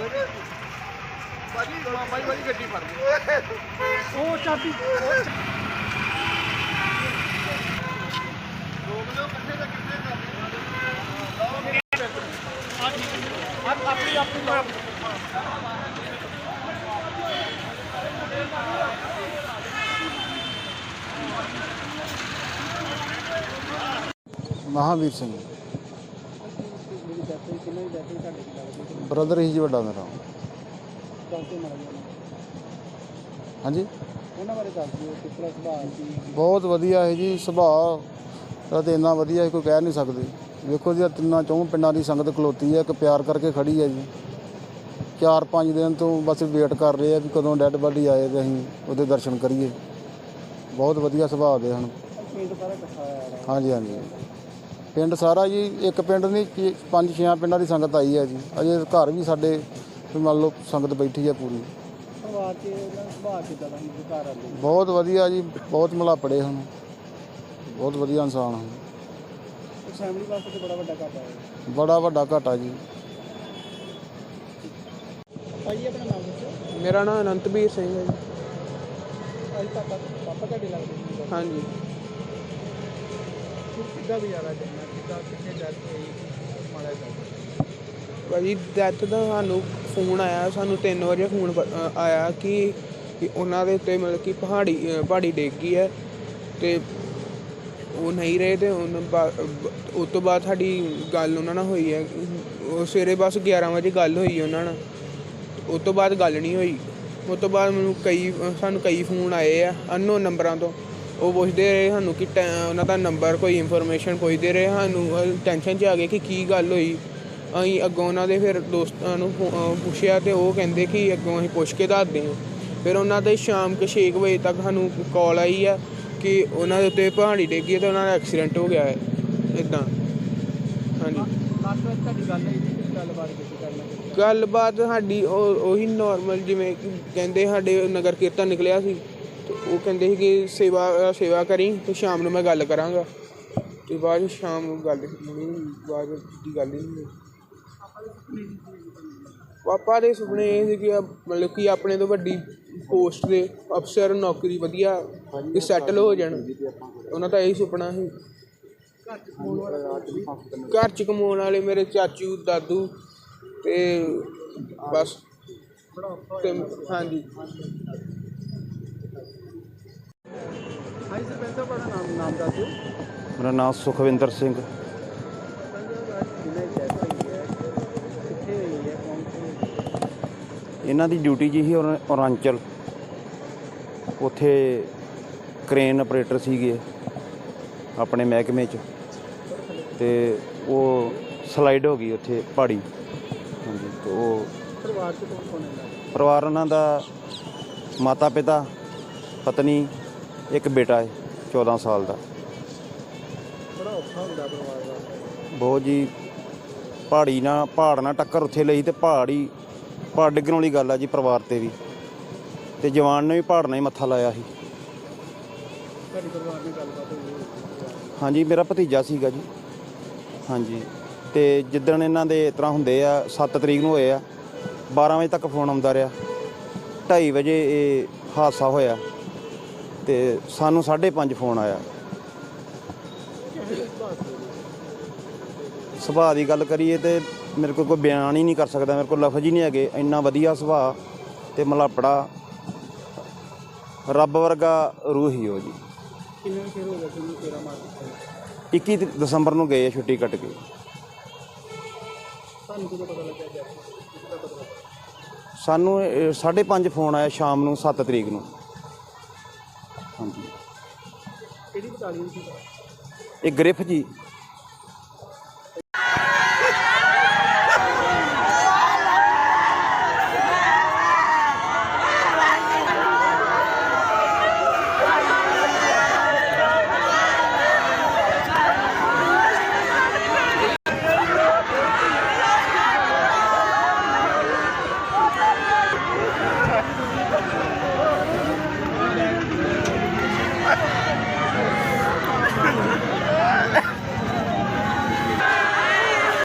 ਬਾਜੀ ਬਾਈ ਬਾਈ ਗੱਡੀ ਫੜ ਲਈ ਉਹ ਚਾਬੀ ਰੋਕ ਲਿਓ ਇਕੱਠੇ ਤਾਂ ਕਿੱਥੇ ਕਰਦੇ ਆਪਣੀ ਆਪਣੀ ਮਹਾਵੀਰ ਸਿੰਘ ਮੇਰੀ ਡੈਥ ਹੋਈ ਕਿੰਨਾ ਦੀ ਡੈਥ ਹੋਈ ਤੁਹਾਡੇ ਕੀ ਲੱਗਦੀ? ਬ੍ਰਦਰ ਹੀ ਜੀ ਵੱਡਾ ਮੇਰਾ। ਦੱਸ ਦਿਓ ਮਾੜਾ ਜਿਹਾ? ਹਾਂਜੀ? ਉਹਨਾਂ ਬਾਰੇ ਦੱਸ ਦਿਓ ਕਿਸ ਤਰ੍ਹਾਂ ਸੁਭਾਅ ਸੀ? ਬਹੁਤ ਵਧੀਆ ਹੈ ਜੀ ਸੁਭਾਅ ਦਾ ਤੇ ਇੰਨਾ ਵਧੀਆ ਹੈ ਕੋਈ ਕਹਿ ਨਹੀਂ ਸਕਦੇ। ਵੇਖੋ ਜੀ ਆਹ ਤਿੰਨਾਂ ਚੌਂ ਪਿੰਡਾਂ ਦੀ ਸੰਗਤ ਖਲੋਤੀ ਹੈ ਇੱਕ ਪਿਆਰ ਕਰਕੇ ਖੜੀ ਹੈ ਜੀ। ਚਾਰ ਪੰਜ ਦਿਨ ਤੋਂ ਬਸ ਵੇਟ ਕਰ ਰਹੇ ਆ ਵੀ ਕਦੋਂ ਡੈੱਡ ਬਾਡੀ ਆਏ ਤੇ ਅਸੀਂ ਉਹਦੇ ਦਰਸ਼ਨ ਕਰੀਏ। ਬਹੁਤ ਵਧੀਆ ਸੁਭਾਅ ਦੇ ਹਨ। ਪਿੰਡ ਸਾਰਾ ਇਕੱਠਾ ਹੋਇਆ ਹੈ ਹਾਂਜੀ ਹਾਂਜੀ। ਪਿੰਡ ਸਾਰਾ ਜੀ ਇੱਕ ਪਿੰਡ ਨਹੀਂ ਕੀ- ਪੰਜ ਛੇ ਪਿੰਡਾਂ ਦੀ ਸੰਗਤ ਆਈ ਹੈ ਜੀ। ਅਜੇ ਘਰ ਵੀ ਸਾਡੇ ਮੰਨ ਲਓ ਸੰਗਤ ਬੈਠੀ ਹੈ ਪੂਰੀ। ਪਰਿਵਾਰ 'ਚ ਉਹਨਾਂ ਦਾ ਸੁਭਾਅ ਕਿੱਦਾਂ ਦਾ ਸੀ ਜੋ ਘਰ ਆਉਂਦੇ ਬਹੁਤ ਵਧੀਆ ਜੀ ਬਹੁਤ ਮਲਾਪੜੇ ਹਨ। ਬਹੁਤ ਵਧੀਆ ਇਨਸਾਨ ਹਨ। ਫੈਮਿਲੀ ਵਾਸਤੇ ਬੜਾ ਵੱਡਾ ਘਾਟਾ ਹੈ। ਬੜਾ ਵੱਡਾ ਘਾਟਾ ਜੀ। ਭਾਈ ਆਪਣਾ ਨਾਮ ਦੱਸੋ। ਮੇਰਾ ਨਾਮ ਅਨੰਤਵੀਰ ਸਿੰਘ ਹੈ ਜੀ। ਅੱਜ ਪਾਪਾ ਪਾਪਾ ਤੁਹਾਡੇ ਲੱਗਦੇ ਸੀ ਹਾਂਜੀ। ਕਿੱਦਾਂ ਵੀ ਯਾਰਾ ਕਿੱਦਾਂ, ਕਿੱਥੇ ਡੈਥ ਹੋਈ ਮਾੜਾ ਜਿਹਾ ਭਾਜੀ ਡੈਥ ਦਾ ਸਾਨੂੰ ਫੋਨ ਆਇਆ, ਸਾਨੂੰ 3 ਵਜੇ ਫੋਨ ਆਇਆ ਕਿ ਕਿ ਉਹਨਾਂ ਦੇ ਉੱਤੇ ਮਤਲਬ ਕਿ ਪਹਾੜੀ ਪਹਾੜੀ ਡਿੱਗ ਗਈ ਹੈ ਤੇ ਉਹ ਨਹੀਂ ਰਹੇ ਤੇ ਉਹਨਾਂ ਬਾ- ਉਸ ਤੋਂ ਬਾਅਦ ਸਾਡੀ ਗੱਲ ਉਹਨਾਂ ਨਾਲ ਹੋਈ ਹੈ। ਉਹ ਸਵੇਰੇ ਬਸ 11 ਵਜੇ ਗੱਲ ਹੋਈ ਉਹਨਾਂ ਨਾਲ। ਉਸ ਤੋਂ ਬਾਅਦ ਗੱਲ ਨਹੀਂ ਹੋਈ। ਉਸ ਤੋਂ ਬਾਅਦ ਮੈਨੂੰ ਕਈ ਸਾਨੂੰ ਕਈ ਫੋਨ ਆਏ ਆ ਅਨਨੋਨ ਨੰਬਰਾਂ ਤੋਂ। ਉਹ ਪੁੱਛਦੇ ਰਹੇ ਸਾਨੂੰ ਕਿ ਉਹਨਾਂ ਦਾ ਨੰਬਰ ਕੋਈ ਇਨਫੋਰਮੇਸ਼ਨ ਪੁੱਛਦੇ ਰਹੇ ਸਾਨੂੰ ਟੈਨਸ਼ਨ 'ਚ ਆ ਗਏ ਕਿ ਕੀ ਗੱਲ ਹੋਈ। ਅਸੀਂ ਅੱਗੋਂ ਉਹਨਾਂ ਦੇ ਫਿਰ ਦੋਸਤਾਂ ਨੂੰ ਪੁੱਛਿਆ ਤੇ ਉਹ ਕਹਿੰਦੇ ਕਿ ਅੱਗੋਂ ਅਸੀਂ ਪੁੱਛ ਕੇ ਦੱਸਦੇ ਹਾਂ। ਫਿਰ ਉਹਨਾਂ ਦੇ ਸ਼ਾਮ ਕੇ 6 ਵਜੇ ਤੱਕ ਸਾਨੂੰ ਕਾਲ ਆਈ ਆ ਕਿ ਉਹਨਾਂ ਦੇ ਉੱਤੇ ਪਹਾੜੀ ਡੇਗੀ ਤੇ ਉਹਨਾਂ ਦਾ ਐਕਸੀਡੈਂਟ ਹੋ ਗਿਆ ਹੈ। ਇਦਾਂ ਹਾਂਜੀ। ਲਾਸਟ ਵਾਰ ਤੁਹਾਡੀ ਗੱਲ ਹੋਈ ਸੀ ਕਿਸ ਗੱਲਬਾਤ ਕੀਤੀ ਕਰਨਾ ਗੱਲਬਾਤ ਸਾਡੀ ਉਹ ਉਹੀ ਨਾਰਮਲ ਜਿਵੇਂ ਕਹਿੰਦੇ ਸਾਡੇ ਨਗਰ ਕੀਰਤਨ ਨਿਕਲਿਆ ਸੀ। ਉਹ ਕਹਿੰਦੇ ਸੀ ਕਿ ਸੇਵਾ ਸੇਵਾ ਕਰੀ ਤੇ ਸ਼ਾਮ ਨੂੰ ਮੈਂ ਗੱਲ ਕਰਾਂਗਾ। ਤੇ ਬਾਅਦ ਚ ਸ਼ਾਮ ਨੂੰ ਗੱਲ ਨਹੀਂ ਬਾਅਦ ਦੀ ਗੱਲ ਹੀ ਨਹੀਂ ਪਾਪਾ ਦੇ ਸੁਪਨੇ ਇਹ ਸੀ ਕਿ ਮਤਲਬ ਕਿ ਆਪਣੇ ਤੋਂ ਵੱਡੀ ਪੋਸਟ ਦੇ ਅਫਸਰ, ਨੌਕਰੀ ਵਧੀਆ ਕਿ ਸੈਟਲ ਹੋ ਜਾਣ। ਉਹਨਾਂ ਦਾ ਇਹੀ ਸੁਪਨਾ ਸੀ। ਘਰ ਚ ਕਮਾਉਣ ਵਾਲੇ ਮੇਰੇ ਚਾਚੂ, ਦਾਦੂ ਤੇ ਬਸ। ਤੇ ਹਾਂਜੀ। ਹਾਂਜੀ ਸਰਪੰਚ ਸਾਹਿਬ ਆਪਣਾ ਨਾਮ ਨਾਮ ਦੱਸ ਦਿਓ। ਮੇਰਾ ਨਾਮ ਸੁਖਵਿੰਦਰ ਸਿੰਘ। ਇਹਨਾਂ ਦੀ ਡਿਊਟੀ ਜੀ ਸੀ ਔਰ- ਔਰਾਂਚਲ। ਉੱਥੇ ਕ੍ਰੇਨ ਆਪਰੇਟਰ ਸੀਗੇ ਆਪਣੇ ਮਹਿਕਮੇ 'ਚ। ਤੇ ਉਹ ਸਲਾਈਡ ਹੋ ਗਈ ਉੱਥੇ ਪਹਾੜੀ। ਹਾਂਜੀ ਤੇ ਉਹ ਪਰਿਵਾਰ 'ਚ ਕੌਣ ਕੌਣ ਹੈ ਪਰਿਵਾਰ ਉਹਨਾਂ ਦਾ ਮਾਤਾ ਪਿਤਾ ਪਤਨੀ ਇੱਕ ਬੇਟਾ ਹੈ 14 ਸਾਲ ਦਾ। ਬੜਾ ਔਖਾ ਹੁੰਦਾ ਪਰਿਵਾਰ ਦਾ। ਬਹੁਤ ਜੀ ਪਹਾੜੀ ਨਾਲ ਪਹਾੜ ਨਾਲ ਟੱਕਰ ਉੱਥੇ ਲਈ ਤੇ ਪਹਾੜੀ ਪਹਾੜ ਡਿੱਗਣ ਵਾਲੀ ਗੱਲ ਆ ਜੀ ਪਰਿਵਾਰ ਤੇ ਵੀ। ਤੇ ਜਵਾਨ ਨੇ ਵੀ ਪਹਾੜ ਨਾਲ ਹੀ ਮੱਥਾ ਲਾਇਆ ਸੀ। ਤੁਹਾਡੀ ਪਰਿਵਾਰ ਨਾਲ ਗੱਲਬਾਤ ਹੋਈ ਹੈ ਹਾਂਜੀ ਮੇਰਾ ਭਤੀਜਾ ਸੀਗਾ ਜੀ। ਹਾਂਜੀ ਤੇ ਜਿੱਦਣ ਇਹਨਾਂ ਦੇ ਇਸ ਤਰ੍ਹਾਂ ਹੁੰਦੇ ਆ 7 ਤਰੀਕ ਨੂੰ ਹੋਏ ਆ 12 ਵਜੇ ਤੱਕ ਫੋਨ ਆਉਂਦਾ ਰਿਹਾ। 2:30 ਵਜੇ ਇਹ ਹਾਦਸਾ ਹੋਇਆ। ਤੇ ਸਾਨੂੰ 5:30 ਫੋਨ ਆਇਆ। ਸੁਭਾਅ ਦੀ ਗੱਲ ਕਰੀਏ ਤੇ ਮੇਰੇ ਕੋਲ ਕੋਈ ਬਿਆਨ ਹੀ ਨਹੀਂ ਕਰ ਸਕਦਾ ਮੇਰੇ ਕੋਲ ਲਫ਼ਜ਼ ਹੀ ਨਹੀਂ ਹੈਗੇ। ਇੰਨਾ ਵਧੀਆ ਸੁਭਾਅ ਤੇ ਮਲਾਪੜਾ ਰੱਬ ਵਰਗਾ ਰੂਹ ਹੀ ਉਹ ਜੀ। ਕਿੰਨੇ ਚਿਰ ਹੋ ਗਿਆ ਤੁਹਾਨੂੰ ਤੇਰਾ ਮਾਰ 21 ਦ- ਦਸੰਬਰ ਨੂੰ ਗਏ ਛੁੱਟੀ ਕੱਟ ਕੇ। ਪਤਾ ਲੱਗਿਆ ਜਦ ਕਿਹਦਾ ਪਤਾ ਲੱਗਾ ਸਾਨੂੰ 5:30 ਫੋਨ ਆਇਆ ਸ਼ਾਮ ਨੂੰ 7 ਤਰੀਕ ਨੂੰ। ਹਾਂਜੀ। ਕਿਹੜੀ ਬਟਾਲੀਅਨ ਸੀ? ਇਹ ਗ੍ਰਿਫ ਜੀ।